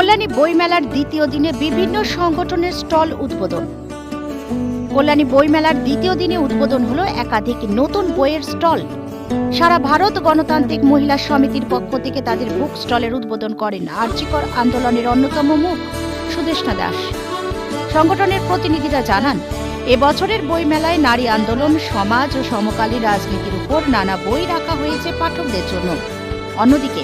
কল্যাণী বইমেলার দ্বিতীয় দিনে বিভিন্ন সংগঠনের স্টল উদ্বোধন। কল্যাণী বইমেলার দ্বিতীয় দিনে উদ্বোধন হলো একাধিক নতুন বইয়ের স্টল। সারা ভারত গণতান্ত্রিক মহিলা সমিতির পক্ষ থেকে তাদের বুক স্টলের উদ্বোধন করেন আর্যিকর আন্দোলনের অন্যতম মুখ সুদেষ্ণা দাস। সংগঠনের প্রতিনিধিরা জানান এবছরের বইমেলায় নারী আন্দোলন, সমাজ ও সমকালীন রাজনীতির উপর নানা বই রাখা হয়েছে পাঠকদের জন্য। অন্যদিকে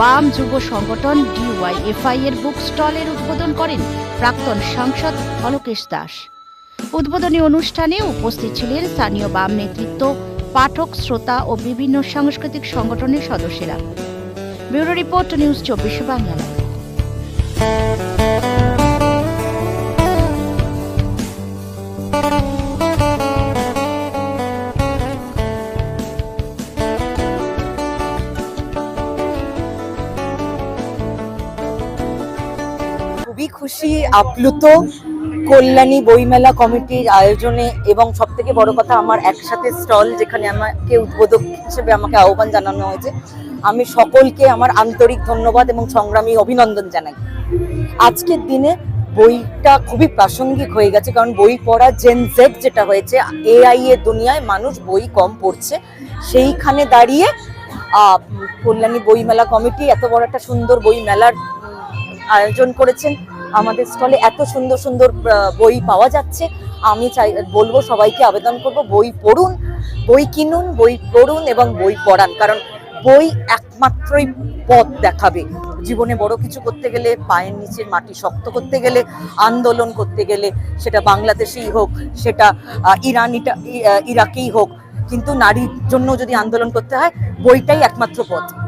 বাম যুব সংগঠন ডিওয়াইএফআই এর বুক স্টলের উদ্বোধন করেন প্রাক্তন সাংসদ অলোকেশ দাস। উদ্বোধনী অনুষ্ঠানে উপস্থিত ছিলেন স্থানীয় বাম নেতৃত্ব, পাঠক, শ্রোতা ও বিভিন্ন সাংস্কৃতিক সংগঠনের সদস্যরা। ব্যুরো রিপোর্ট নিউজ চব্বিশ বাংলা। খুবই আপ্লুত কল্যাণী বইমেলা কমিটির আয়োজনে এবং সব থেকে বড় কথা আমার একসাথে স্টল যেখানে আমাকে উদ্বোধক হিসেবে আমাকে আহ্বান জানানো হয়েছে, আমি সকলকে আমার আন্তরিক ধন্যবাদ এবং সংগ্রামী অভিনন্দন জানাই। আজকের দিনে বইটা খুবই প্রাসঙ্গিক হয়ে গেছে, কারণ বই পড়া জেন জেড যেটা হয়েছে এআই এর দুনিয়ায় মানুষ বই কম পড়ছে, সেইখানে দাঁড়িয়ে কল্যাণী বইমেলা কমিটি এত বড় একটা সুন্দর বই মেলার আয়োজন করেছেন। আমাদের স্টলে এত সুন্দর সুন্দর বই পাওয়া যাচ্ছে। আমি চাই, বলব সবাইকে আবেদন করব, বই পড়ুন, বই কিনুন, বই পড়ুন এবং বই পড়ান। কারণ বই একমাত্রই পথ দেখাবে। জীবনে বড় কিছু করতে গেলে পায়ের নিচের মাটি শক্ত করতে গেলে, আন্দোলন করতে গেলে সেটা বাংলাদেশেই হোক, সেটা ইরানিটা ইরাকেই হোক। কিন্তু নারীর জন্য যদি আন্দোলন করতে হয়, বইটাই একমাত্র পথ।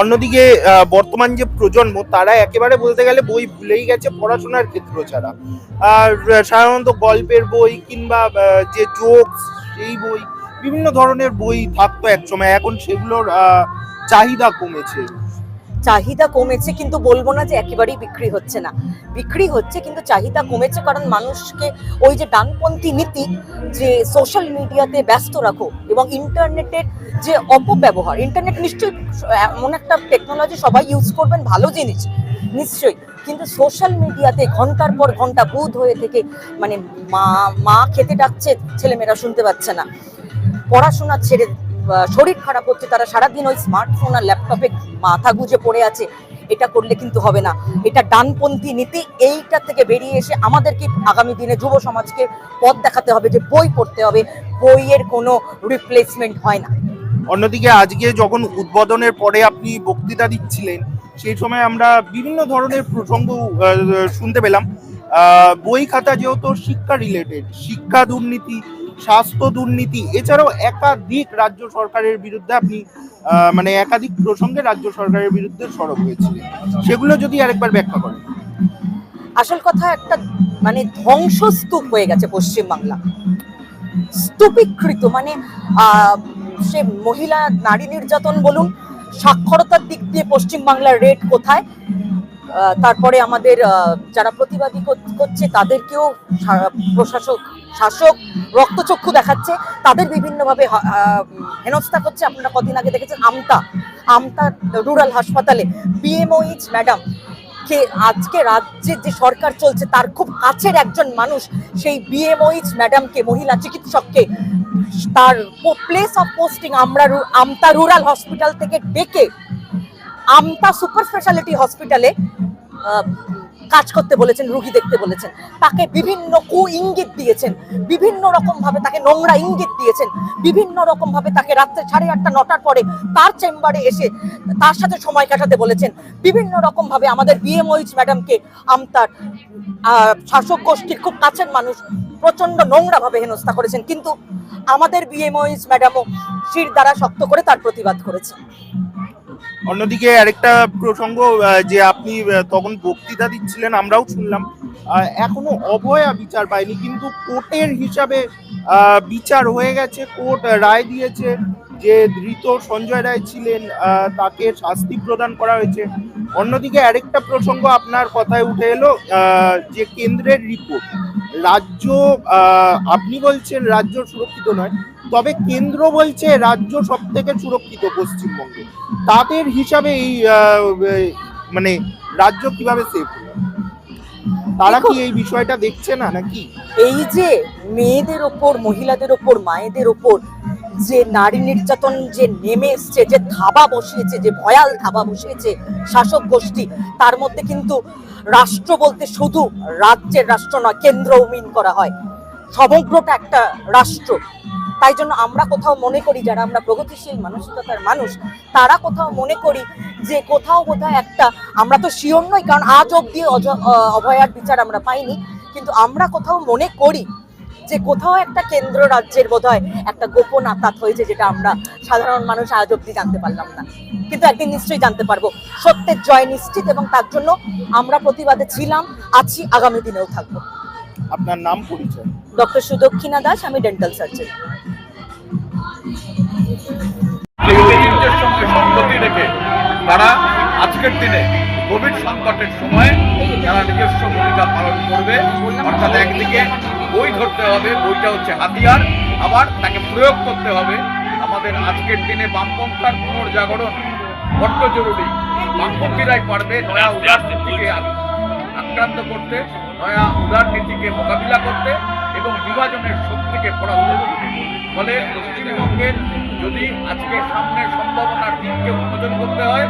অন্যদিকে বর্তমান যে প্রজন্ম, তারা একেবারে বলতে গেলে বই ভুলেই গেছে পড়াশোনার ক্ষেত্র ছাড়া। আর সাধারণত গল্পের বই কিংবা যে জোকস সেই বই, বিভিন্ন ধরনের বই থাকতো একসময়। এখন সেগুলোর চাহিদা কমেছে। চাহিদা কমেছে কিন্তু বলব না যে একেবারেই বিক্রি হচ্ছে না। বিক্রি হচ্ছে কিন্তু চাহিদা কমেছে কারণ মানুষকে ওই যে ডানপন্থী নীতি যে সোশ্যাল মিডিয়াতে ব্যস্ত রাখো এবং ইন্টারনেটের যে অপব্যবহার ইন্টারনেট নিশ্চয়ই এমন একটা টেকনোলজি সবাই ইউজ করবেন, ভালো জিনিস, নিশ্চয়ই। কিন্তু সোশ্যাল মিডিয়াতে ঘণ্টার পর ঘণ্টা বুধ হয়ে থেকে মানে মা মা খেতে ডাকছে, ছেলেমেয়েরা শুনতে পাচ্ছে না। পড়াশোনা ছেড়ে শরীর খারাপ হচ্ছে, তারা সারাদিন ওই স্মার্টফোন আর ল্যাপটপে মাথা গুজে পড়ে আছে, এটা করলে কিন্তু হবে না। এটা ডানপন্থী নীতি, এইটা থেকে বেরিয়ে এসে আমাদেরকে আগামী দিনে যুব সমাজকে পথ দেখাতে হবে যে বই পড়তে হবে, বইয়ের কোনো রিপ্লেসমেন্ট হয় না। অন্যদিকে আজকে যখন উদ্বোধনের পরে আপনি বক্তৃতা দিচ্ছিলেন, সেই সময় আমরা বিভিন্ন ধরনের প্রসঙ্গ শুনতে পেলাম। বই খাতা যেহেতু শিক্ষা রিলেটেড শিক্ষা দুর্নীতি স্বাস্থ্য দুর্নীতি, এছাড়াও একাধিক রাজ্য সরকারের বিরুদ্ধে আপনি মানে একাধিক প্রসঙ্গে রাজ্য সরকারের বিরুদ্ধে সরব হয়েছিলেন। সেগুলো যদি আরেকবার ব্যাখ্যা করেন। আসল কথা একটা মানে ধ্বংসস্তূপ হয়ে গেছে পশ্চিমবাংলা। স্তূপীকৃত মানে সে মহিলা নারী নির্যাতন বলুন, সাক্ষরতার দিক দিয়ে পশ্চিমবাংলার রেট কোথায়? তারপরে আমাদের যারা প্রতিবাদী করছে তাদেরকেও প্রশাসক, শাসক রক্তচক্ষু দেখাচ্ছে। তাদের বিভিন্নভাবে হেনস্থা করছে। আপনারা কদিন আগে দেখেছেন আমতা আমতা রুরাল হাসপাতালে। বিএমওইচ ম্যাডাম কে আজকে রাজ্যের যে সরকার চলছে, তার খুব কাছের একজন মানুষ, সেই বিএমওইচ ম্যাডামকে মহিলা চিকিৎসককে, তার প্লেস অফ পোস্টিং আমরা আমতা রুরাল হসপিটাল থেকে ডেকে আমতা সুপার স্পেশালিটি হসপিটালে কাজ করতে বলেছেন, রুগী দেখতে বলেছেন। তাকে বিভিন্ন কু ইঙ্গিত দিয়েছেন, বিভিন্ন রকম ভাবে তাকে নোংরা ইঙ্গিত দিয়েছেন, বিভিন্ন রকম ভাবে তাকে রাত্রে সাড়ে আটটা, নটার পরে তার চেম্বারে এসে তার সাথে সময় কাটাতে বলেছেন। বিভিন্ন রকম ভাবে আমাদের বিএমওইচ ম্যাডামকে আমতার শাসক গোষ্ঠীর খুব কাছের মানুষ প্রচণ্ড নোংরা ভাবে হেনস্থা করেছেন, কিন্তু আমাদের বিএমওইচ ম্যাডামও শির দ্বারা শক্ত করে তার প্রতিবাদ করেছে অন্যদিকে আরেকটা প্রসঙ্গ যে আপনি তখন বক্তৃতা দিচ্ছিলেন, আমরাও শুনলাম। এখনও অভয়া বিচার পায়নি কিন্তু কোর্টের হিসাবে বিচার হয়ে গেছে, কোর্ট রায় দিয়েছে যে ধৃত সঞ্জয় রায় ছিলেন তাকে শাস্তি প্রদান করা হয়েছে। অন্যদিকে আরেকটা প্রসঙ্গ আপনার কথায় উঠে এলো যে কেন্দ্রের রিপোর্ট। রাজ্য আপনি বলছেন রাজ্য সুরক্ষিত নয় তবে কেন্দ্র বলছে রাজ্য সব থেকে সুরক্ষিত পশ্চিমবঙ্গে। তাদের হিসাবে এই মানে রাজ্য কীভাবে সেফ তারা কি এই বিষয়টা দেখছে না নাকি? এই যে মেয়েদের ওপর মহিলাদের ওপর মায়েদের ওপর যে নারী নির্যাতন যে নেমে এসছে যে ধাবা বসিয়েছে যে ভয়াল ধাবা বসিয়েছে শাসক গোষ্ঠী তার মধ্যে কিন্তু রাষ্ট্র বলতে শুধু রাজ্যের রাষ্ট্র নয় কেন্দ্র মিন করা হয়। সমগ্রটা একটা রাষ্ট্র। তাই জন্য আমরা কোথাও মনে করি যারা আমরা প্রগতিশীল মানসিকতার মানুষ, তারা কোথাও মনে করি যে কোথাও কোথাও একটা আমরা তো শিওর নই, কারণ আজ অব্দি অভয়ার বিচার আমরা পাইনি। কিন্তু আমরা কোথাও মনে করি যে কোথাও একটা কেন্দ্র রাজ্যের বোধহয় একটা গোপন আতাত হয়েছে যেটা আমরা সাধারণ মানুষ আজ অব্দি জানতে পারলাম না। কিন্তু একদিন নিশ্চয়ই জানতে পারব। সত্যের জয় নিশ্চিত এবং তার জন্য আমরা প্রতিবাদে ছিলাম, আছি, আগামী দিনেও থাকব। আপনার নাম পরিচয়? ডক্টর সুদক্ষিণা দাস আমি ডেন্টাল সার্জন ঐতিহ্যের সঙ্গে রেখে তারা আজকের দিনে কোভিড সংকটের সময় তারা নিজস্ব ভূমিকা পালন করবে। অর্থাৎ একদিকে বই ধরতে হবে বইটা হচ্ছে হাতিয়ার। আবার তাকে প্রয়োগ করতে হবে। আমাদের আজকের দিনে বামপন্থার পুনর্জাগরণ বড্ড জরুরি। বামপন্থীরাই পারবে নয়া নীতিকে আক্রান্ত করতে। নয়া উদার নীতিকে মোকাবিলা করতে এবং বিভাজনের শক্তিকে পরাস্ত করতে। ফলে পশ্চিমবঙ্গের যদি আজকে সামনের সম্ভাবনার দিককে উন্মোচন করতে হয়,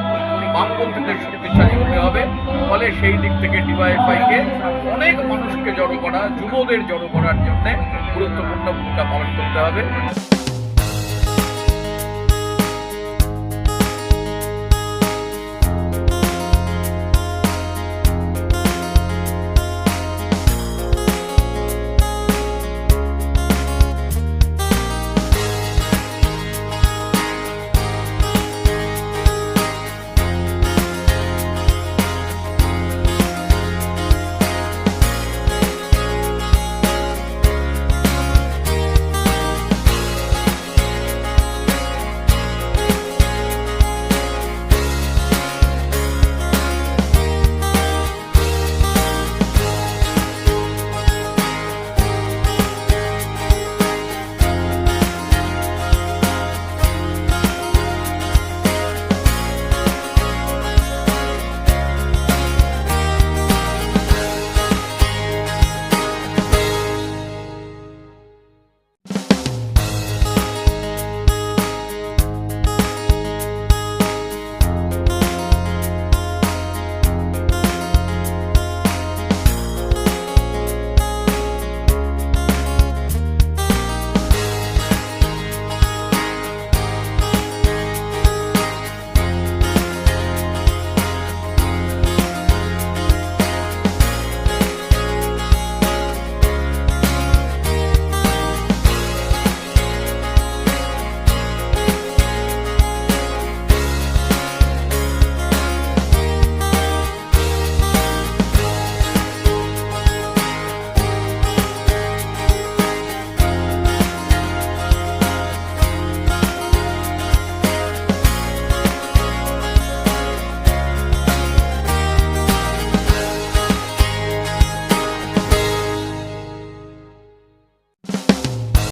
বামপন্থীদের শক্তিশালী হতে হবে। ফলে সেই দিক থেকে ডিওয়াইফাইকে অনেক মানুষকে জড়ো করা, যুবদের জড়ো করার জন্য গুরুত্বপূর্ণ ভূমিকা পালন করতে হবে।